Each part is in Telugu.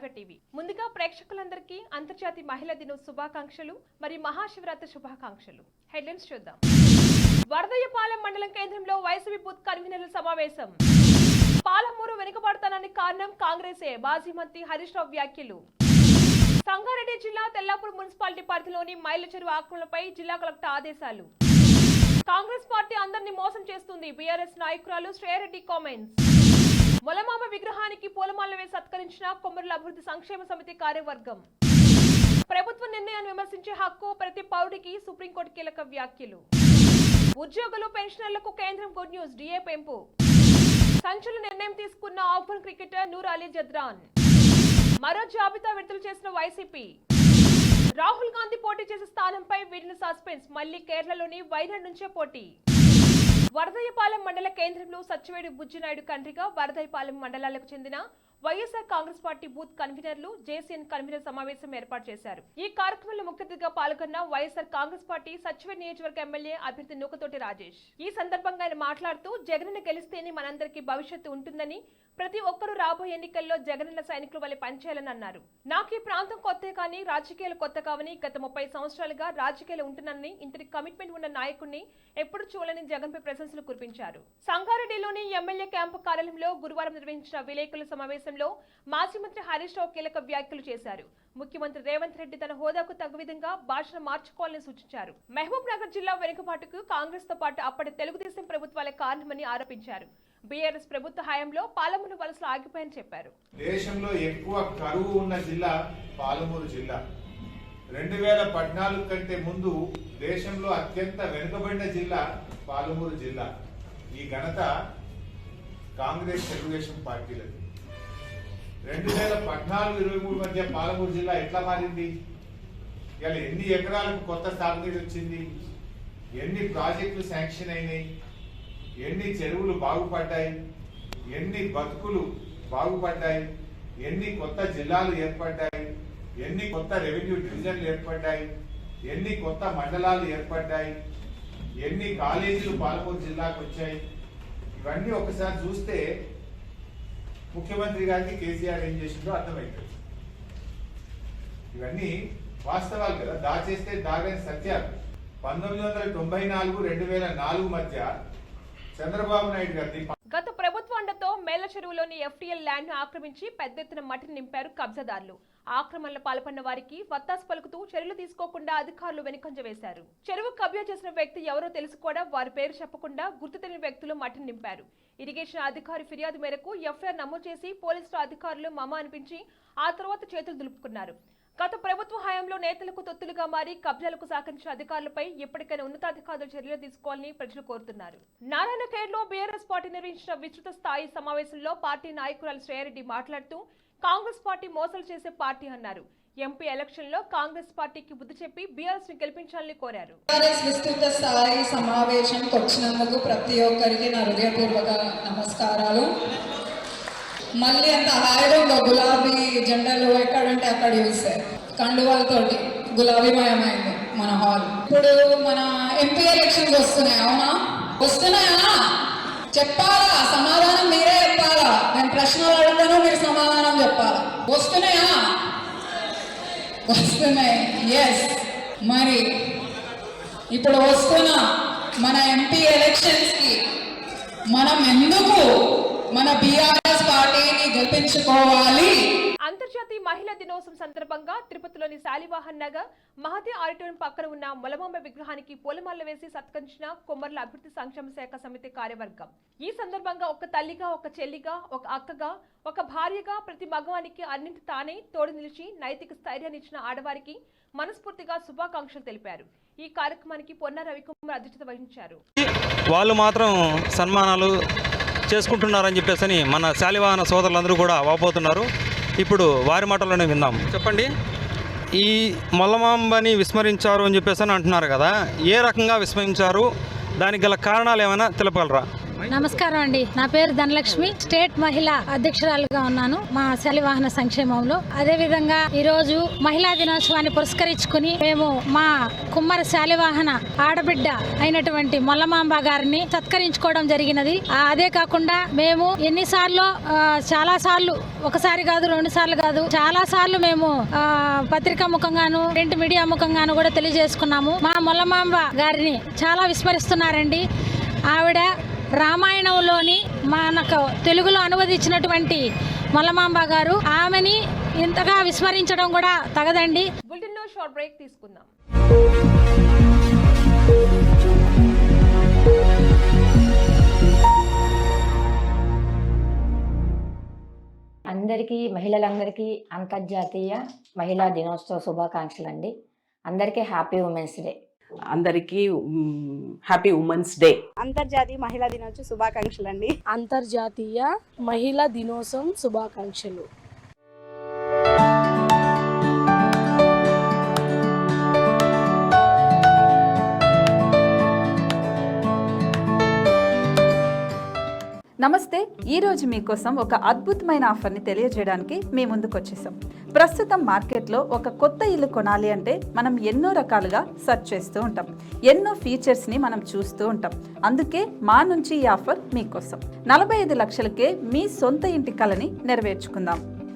కావ్య టీవీ. ముందుగా ప్రేక్షకులందరికీ అంతర్జాతీయ మహిళా దినం శుభాకాంక్షలు మరియు మహాశివరాత్రి శుభాకాంక్షలు. హెడ్లైన్స్ చూద్దాం. వరదయ్యపాలెం మండలం కేంద్రంలో వైసీపీ బూత్ కన్వీనర్ల సమావేశం. పాలమూరు వెనుకబడతానని కారణం కాంగ్రెసే మాజీ మంత్రి హరీష్ రావు వ్యాఖ్యలు. సంగారెడ్డి జిల్లా తెల్లాపూర్ మున్సిపాలిటీ పరిధిలోని మైళ్ళ చెరువు ఆక్రమణపై జిల్లా కలెక్టర్ ఆదేశాలు. కాంగ్రెస్ పార్టీ అందరినీ మోసం చేస్తుంది బీఆర్ఎస్ నాయకురాలు శ్రేయరెడ్డి కామెంట్స్. మొలమామ విగ్రహానికి పూలమాల వేసి సత్కరించిన కొమ్మరుల అభివృద్ధి సంక్షేమ సమితి కార్యవర్గం. ప్రభుత్వ నిర్ణయాన్ని విమర్శించే హక్కు ప్రతి పౌరుడికి సుప్రీంకోర్టు కీలక వ్యాఖ్యలు. ఉద్యోగులు పెన్షనర్లకు కేంద్రం గుడ్ న్యూస్ డిఏ పెంపు. సంచలన నిర్ణయం తీసుకున్న ఆఫ్ఘన్ క్రికెటర్ నూర్ అలీ జద్రాన్. మరో జాబితా విడుదల చేసిన వైసీపీ. రాహుల్ గాంధీ పోటీ చేసే స్థానంపై వీడిన సస్పెన్స్ మళ్ళీ కేరళలోని వైనాడ్ నుంచే పోటీ. వరదయ్యపాలెం మండల కేంద్రంలో సచ్చివేడు బుజ్జినాయుడు కండ్రిగా వరదయ్యపాలెం మండలాలకు చెందిన వైఎస్ఆర్ కాంగ్రెస్ పార్టీ బూత్ కన్వీనర్లు జేసీఎన్ కన్వీనర్ సమావేశం ఏర్పాటు చేశారు. ఈ కార్యక్రమంలో ముఖ్య పాల్గొన్న వైఎస్ఆర్ కాంగ్రెస్ పార్టీ సచివేడ్ నియోజకవర్గ ఎమ్మెల్యే అభ్యర్థి నూకతోటి రాజేష్. ఈ సందర్భంగా ఆయన మాట్లాడుతూ జగన్ గెలిస్తేనే మనందరికీ భవిష్యత్తు ఉంటుందని ప్రతి ఒక్కరూ రాబోయే ఎన్నికల్లో జగనన్న సైనికుల వల్ల పనిచేయాలని అన్నారు. నాకు ఈ ప్రాంతం కొత్తే కానీ రాజకీయాలు కొత్త కావని గత ముప్పై సంవత్సరాలుగా రాజకీయాలు ఉంటున్నానని ఇంతటి కమిట్మెంట్ ఉన్న నాయకుడిని ఎప్పుడు చూడని జగన్పై ప్రశంసలు కురిపించారు. సంగారెడ్డిలోని ఎమ్మెల్యే క్యాంపు కార్యాలయంలో గురువారం నిర్వహించిన విలేకరుల సమావేశంలో మాజీ మంత్రి హరీష్ రావు కీలక వ్యాఖ్యలు చేశారు. ముఖ్యమంత్రి రేవంత్ రెడ్డి తన హోదాకు తగు విధంగా భాషను మార్చుకోవాలని సూచించారు. మహబూబ్ నగర్ జిల్లా వెనుకబాటుకు కాంగ్రెస్తో పాటు అప్పటి తెలుగుదేశం ప్రభుత్వాలే కారణమని ఆరోపించారు. బీఆర్ఎస్ ప్రభుత్వ హయాంలో పాలమూరు వలసలు ఆగిపోయని చెప్పారు. దేశంలో ఎక్కువ కరువు ఉన్న జిల్లా పాలమూరు జిల్లా. రెండు వేల పద్నాలుగు కంటే ముందు దేశంలో అత్యంత వెనుకబడిన జిల్లా పాలమూరు జిల్లా. ఈ ఘనత కాంగ్రెస్ తెలుగుదేశం పార్టీలది. రెండు వేల పద్నాలుగు ఇరవై మూడు మధ్య పాలమూరు జిల్లా ఎట్లా మారింది? ఇలా ఎన్ని ఎకరాలకు కొత్త సాగునీరు వచ్చింది? ఎన్ని ప్రాజెక్టులు శాంక్షన్ అయినాయి? ఎన్ని చెరువులు బాగుపడ్డాయి ఎన్ని బతుకులు బాగుపడ్డాయి ఎన్ని కొత్త జిల్లాలు ఏర్పడ్డాయి ఎన్ని కొత్త రెవెన్యూ డివిజన్లు ఏర్పడ్డాయి ఎన్ని కొత్త మండలాలు ఏర్పడ్డాయి ఎన్ని కాలేజీలు పాలమూరు జిల్లాకు వచ్చాయి. ఇవన్నీ ఒకసారి చూస్తే ముఖ్యమంత్రి గారికి కేసీఆర్ ఏం చేసిందో అర్థమవుతుంది ఇవన్నీ వాస్తవాలు కదా. దాచేస్తే దాగని సత్యాలు. పంతొమ్మిది వందల తొంభై నాలుగు రెండు వేల నాలుగు మధ్య చంద్రబాబు నాయుడు గారిని గత ప్రభుత్వ అండతో మేళ్ళ చెరువులోని ఎఫ్టీఎల్ ల్యాండ్ను ఆక్రమించి పెద్ద ఎత్తున మట్టిని నింపారు కబ్జాదారులు. ఆక్రమణలో పాల్పడిన వారికి వత్తాసు పలుకుతూ చర్యలు తీసుకోకుండా అధికారులు వెనుకంజ వేశారు. చెరువు కబ్జా చేసిన వ్యక్తి ఎవరో తెలుసుకోవడం వారి పేరు చెప్పకుండా గుర్తు తెలియని వ్యక్తులు మట్టిని నింపారు. ఇరిగేషన్ అధికారి ఫిర్యాదు మేరకు ఎఫ్ఐఆర్ నమోదు చేసి పోలీసులు అధికారులు మమ అనిపించి ఆ తర్వాత చేతులు దులుపుకున్నారు. గత ప్రభుత్వ హయాంలో నేతలకు తొత్తులుగా మారి కబ్జాలకు సహకరించిన అధికారులపై ఎప్పటికైనా ఉన్నతాధికారులు చర్యలు తీసుకోవాలని ప్రజలు కోరుతున్నారు. నారాయణఖేడ్లో బీఆర్ఎస్ పార్టీ నిర్వహించిన విస్తృత స్థాయి సమావేశంలో పార్టీ నాయకురాలు శ్రేయారెడ్డి మాట్లాడుతూ కాంగ్రెస్ పార్టీ మోసాలు చేసే పార్టీ అన్నారు. ఎంపీ ఎలక్షన్లో కాంగ్రెస్ పార్టీకి బుద్ధి చెప్పి బీఆర్ఎస్ని గెలిపించాలని కోరారు. విస్తృత స్థాయి సమావేశానికి వచ్చినందుకు ప్రతి ఒక్కరికి నా హృదయపూర్వక నమస్కారాలు. మళ్ళీ అంత హాయిగా గులాబీ జెండాలు ఎక్కడంటే అక్కడ చూస్తే కండువాలతోటి గులాబీమయమైంది మన హాల్ ఇప్పుడు మన ఎంపీ ఎలక్షన్స్ వస్తున్నాయి అవునా? వస్తున్నాయా? చెప్పాలా? సమాధానం మీరే చెప్పాలా? నేను ప్రశ్నలు అడుగుతాను మీరు సమాధానం చెప్పాలా? వస్తున్నాయా? వస్తున్నాయి ఎస్ మరి ఇప్పుడు వస్తున్న మన ఎంపీ ఎలక్షన్స్కి మనం ఎందుకు మన బీఆర్ఎస్ పార్టీని గెలిపించుకోవాలి. అంతర్జాతీయ మహిళా దినోత్సవం సందర్భంగా తిరుపతిలోని శాలివాహన్ నగర్ మహతి ఆడిటోరియం పక్కన ఉన్న మొలమాంబ విగ్రహానికి పూలమాల వేసి సత్కరించిన కొమ్మర్ల అభివృద్ధి సంక్షేమ శాఖ సమితి కార్యవర్గం. ఈ సందర్భంగా ఒక తల్లిగా ఒక చెల్లిగా ఒక అక్కగా ఒక భార్యగా ప్రతి మగవానికి అన్నింటి తానే తోడు నిలిచి నైతిక స్థైర్యాన్ని ఇచ్చిన ఆడవారికి మనస్ఫూర్తిగా శుభాకాంక్షలు తెలిపారు. ఈ కార్యక్రమానికి పొన్న రవికుమార్ అధ్యక్షత వహించారు. వాళ్ళు మాత్రం సన్మానాలు చేసుకుంటున్నారని చెప్పేసి అని మన శాలివాహన సోదరులందరూ కూడా వాపోతున్నారు. ఇప్పుడు వారి మాటల్లోనే విందాం. చెప్పండి. ఈ మల్లమాంబని విస్మరించారు అని చెప్పేసి అని అంటున్నారు కదా. ఏ రకంగా విస్మరించారు? దానికి గల కారణాలు ఏమైనా తెలపగలరా? నమస్కారం అండి. నా పేరు ధనలక్ష్మి. స్టేట్ మహిళా అధ్యక్షురాలుగా ఉన్నాను. మా శలివాహన సంక్షేమంలో. అదే విధంగా ఈ రోజు మహిళా దినోత్సవాన్ని పురస్కరించుకుని మేము మా కుమ్మరి శాలివాహన ఆడబిడ్డ అయినటువంటి మొల్లమాంబ గారిని సత్కరించుకోవడం జరిగినది. అదే కాకుండా మేము ఎన్నిసార్లు చాలా సార్లు ఒకసారి కాదు రెండు సార్లు కాదు చాలా సార్లు మేము పత్రిక పత్రికా ముఖంగాను ప్రింట్ మీడియా ముఖంగాను కూడా తెలియజేసుకున్నాము. మా మొల్లమాంబ గారిని చాలా విస్మరిస్తున్నారండి. ఆవిడ రామాయణంలోని మనకు తెలుగులో అనువదించినటువంటి మల్లమాంబ గారు ఆమెని ఇంతగా విస్మరించడం కూడా తగదండి. బులెటిన్లో షార్ట్ బ్రేక్ తీసుకుందాం. అందరికీ మహిళలందరికీ అంతర్జాతీయ మహిళా దినోత్సవ శుభాకాంక్షలు అండి అందరికీ హ్యాపీ ఉమెన్స్ డే. అందరికీ హ్యాపీ ఉమెన్స్ డే అంతర్జాతీయ మహిళా దినోత్సవ శుభాకాంక్షలు అండి అంతర్జాతీయ మహిళా దినోత్సవం శుభాకాంక్షలు. నమస్తే ఈ రోజు మీకోసం ఒక అద్భుతమైన ఆఫర్ని తెలియజేయడానికి మీ ముందుకు వచ్చేసాం ప్రస్తుతం మార్కెట్లో ఒక కొత్త ఇల్లు కొనాలి అంటే మనం ఎన్నో రకాలుగా సెర్చ్ చేస్తూ ఉంటాం. ఎన్నో ఫీచర్స్ని మనం చూస్తూ ఉంటాం. అందుకే మా నుంచి ఈ ఆఫర్ మీకోసం. నలభై ఐదు లక్షలకే మీ సొంత ఇంటి కలని నెరవేర్చుకుందాం.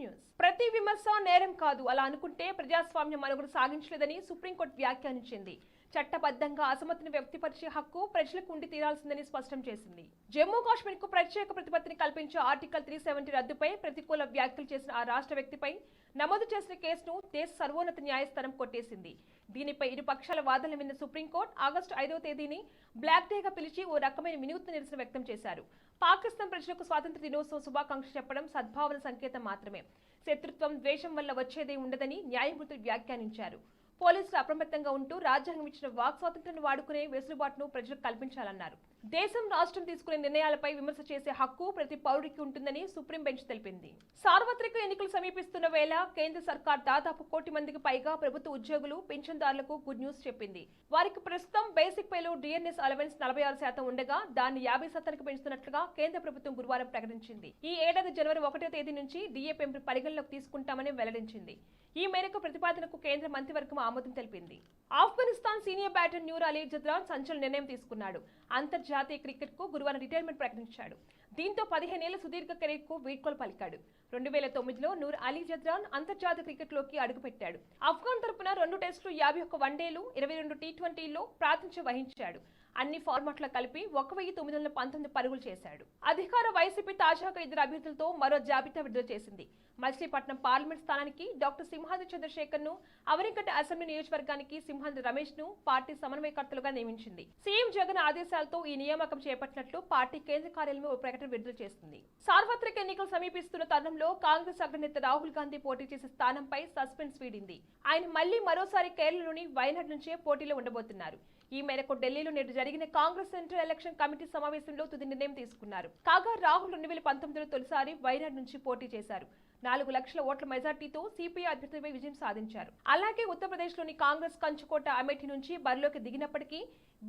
న్యూస్ ప్రతి విమర్శ నేరం కాదు. అలా అనుకుంటే ప్రజాస్వామ్యం మనుగడ సాగించలేదని సుప్రీంకోర్టు వ్యాఖ్యానించింది. చట్టబద్ధంగా అసమ్మతిని వ్యక్తిపరిచే హక్కు ప్రజలకు ఉండి తీరాల్సిందని స్పష్టం చేసింది. జమ్మూ కాశ్మీర్కు ప్రత్యేక ప్రతిపత్తిని కల్పించే ఆర్టికల్ త్రీ సెవెంటీ రద్దుపై ప్రతికూల వ్యాఖ్యలు చేసిన ఆ రాష్ట్ర వ్యక్తిపై నమోదు చేసిన కేసును దేశ సర్వోన్నత న్యాయస్థానం కొట్టేసింది. దీనిపై ఇరు పక్షాల వాదనలు విన్న సుప్రీంకోర్టు ఆగస్టు ఐదవ తేదీని బ్లాక్ డేగా పిలిచి ఓ రకమైన వినూత్న నిరసన వ్యక్తం చేశారు. పాకిస్తాన్ ప్రజలకు స్వాతంత్ర దినోత్సవం శుభాకాంక్షలు చెప్పడం సద్భావన సంకేతం మాత్రమే. శత్రుత్వం ద్వేషం వల్ల వచ్చేదే ఉండదని న్యాయమూర్తులు వ్యాఖ్యానించారు. పోలీసులు అప్రమత్తంగా ఉంటూ రాజ్యాంగం ఇచ్చిన వాక్ స్వాతంత్రాన్ని వాడుకునే వెసులుబాటును ప్రజలకు కల్పించాలన్నారు. దేశం రాష్ట్రం తీసుకునే నిర్ణయాలపై విమర్శ చేసే హక్కు ప్రతి పౌరుడికి ఉంటుందని సుప్రీం బెంచ్ తెలిపింది. సార్వత్రిక ఎన్నికలు సమీపిస్తున్న వేళ కేంద్ర సర్కార్ దాదాపు కోటి మందికి పైగా ప్రభుత్వ ఉద్యోగులు పింఛన్దారులకు గుడ్ న్యూస్ చెప్పింది. వారికి ప్రస్తుతం బేసిక్ పేలో డిఎన్ఎస్ అలవెన్స్ నలభై ఆరు శాతం ఉండగా దాన్ని యాభై శాతానికి పెంచుతున్నట్లుగా కేంద్ర ప్రభుత్వం గురువారం ప్రకటించింది. ఈ ఏడాది జనవరి ఒకటో తేదీ నుంచి డిఏ పెంపు పరిగణలోకి తీసుకుంటామని వెల్లడించింది. ఈ మేరకు ప్రతిపాదనకు కేంద్ర మంత్రివర్గం ఆమోదం తెలిపింది. ఆఫ్ఘనిస్తాన్ సీనియర్ బ్యాటర్ న్యూర్ అలీ జద్రాన్ సంచలన నిర్ణయం తీసుకున్నాడు. అంతర్జాతీయ క్రికెట్కు గురువారం రిటైర్మెంట్ ప్రకటించాడు. దీంతో పదిహేనేళ్ళ సుదీర్ఘ కెరీర్కు వీడ్కోలు పలికాడు. రెండు వేల తొమ్మిదిలో నూర్ అలీ జద్రాన్ అంతర్జాతీయ క్రికెట్లోకి అడుగుపెట్టాడు. ఆఫ్ఘాన్ తరపున రెండు టెస్టులు యాభై ఒక్క వన్డేలు ఇరవై రెండు టీ ట్వంటీలో ప్రాతినిధ్యం వహించాడు. అన్ని ఫార్మాట్ల కలిపి ఒక వెయ్యి తొమ్మిది వందల పంతొమ్మిది పరుగులు చేశాడు. అధికార వైసీపీ తాజాగా ఇద్దరు అభ్యర్థులతో మరో జాబితా విడుదల చేసింది. మచిలీపట్నం పార్లమెంట్ స్థానానికి డాక్టర్ సింహాద్రి చంద్రశేఖర్ను అవనిగడ్డ అసెంబ్లీ నియోజకవర్గానికి సింహాద్రి రమేష్ను పార్టీ సమన్వయకర్తలుగా నియమించింది. సీఎం జగన్ ఆదేశాలతో ఈ నియామకం చేపట్టినట్లు పార్టీ కేంద్ర కార్యాలయం ఓ ప్రకటన విడుదల చేస్తుంది సార్వత్రిక ఎన్నికలు సమీపిస్తున్న తరుణంలో కాంగ్రెస్ అగ్రనేత రాహుల్ గాంధీ పోటీ చేసే స్థానంపై సస్పెన్స్ వీడింది. ఆయన మళ్ళీ మరోసారి కేరళలోని వైనాడ్ నుంచే పోటీలో ఉండబోతున్నారు. ఈ మేరకు ఢిల్లీలో నేడు జరిగిన కాంగ్రెస్ సెంట్రల్ ఎలక్షన్ కమిటీ సమావేశంలో తుది నిర్ణయం తీసుకున్నారు. కాగా రాహుల్ రెండు వేల పంతొమ్మిదిలో తొలిసారి వైనాడ్ నుంచి పోటీ చేశారు. నాలుగు లక్షల ఓట్ల మెజార్టీతో సిపిఐ అభ్యర్థిపై విజయం సాధించారు. అలాగే ఉత్తరప్రదేశ్లోని కాంగ్రెస్ కంచుకోట అమేఠీ నుంచి బరిలోకి దిగినప్పటికీ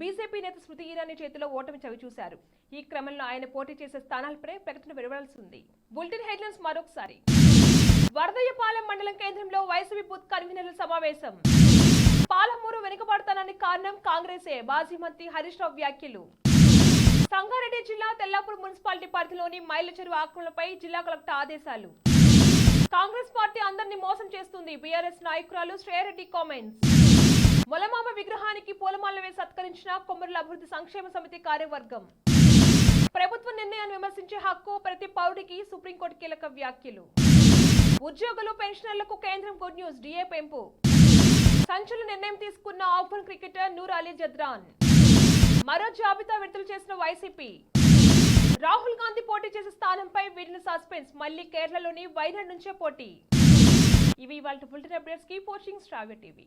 బీజేపీ నేత స్మృతి ఇరానీ చేతిలో ఓటమి చవిచూశారు ఈ క్రమంలో ఆయన పోటీ చేసే స్థానాలపై ప్రకటన వెలువడాల్సి ఉంది. బులెటిన్ హెడ్లైన్స్ మరొకసారి. వరదయ్యపాలెం మండలం కేంద్రంలో వైసీపీ బూత్ కన్వీనర్ల సమావేశం. పాలమూరు వెనుకబడతానని కారణం కాంగ్రెసే. మాజీ మంత్రి హరీష్ రావు వ్యాఖ్యలు. సంగారెడ్డి జిల్లా తెల్లాపూర్ మున్సిపాలిటీ పరిధిలోని మైళ్ళ చెరువు ఆక్రమణపై జిల్లా కలెక్టర్ ఆదేశాలు. కాంగ్రెస్ పార్టీ అందరినీ మోసం చేస్తుంది. బీఆర్ఎస్ నాయకురాలు శ్రేయరెడ్డి కామెంట్స్. మొలమామ విగ్రహానికి పూలమాల వేసి సత్కరించిన కొమ్మరుల అభివృద్ధి సంక్షేమ సమితి కార్యవర్గం. ప్రభుత్వ నిర్ణయాన్ని విమర్శించే హక్కు ప్రతి పౌరుడికి సుప్రీంకోర్టు కీలక వ్యాఖ్యలు. ఉద్యోగులు పెన్షనర్లకు కేంద్రం గుడ్ న్యూస్. డిఏ పెంపు. సంచలన నిర్ణయం తీసుకున్న ఆఫ్ఘన్ క్రికెటర్ నూర్ అలీ జద్రాన్. మరో జాబితా విడుదల చేసిన వైసీపీ. రాహుల్ గాంధీ పోటీ చేసే స్థానంపై వీడిన సస్పెన్స్ మళ్ళీ కేరళలోని వైనాడ్ నుంచే పోటీ. ఇవి వాళ్ళ బులెటిన్ అప్డేట్స్కి పోచింగ్ స్ట్రావ్య టీవీ.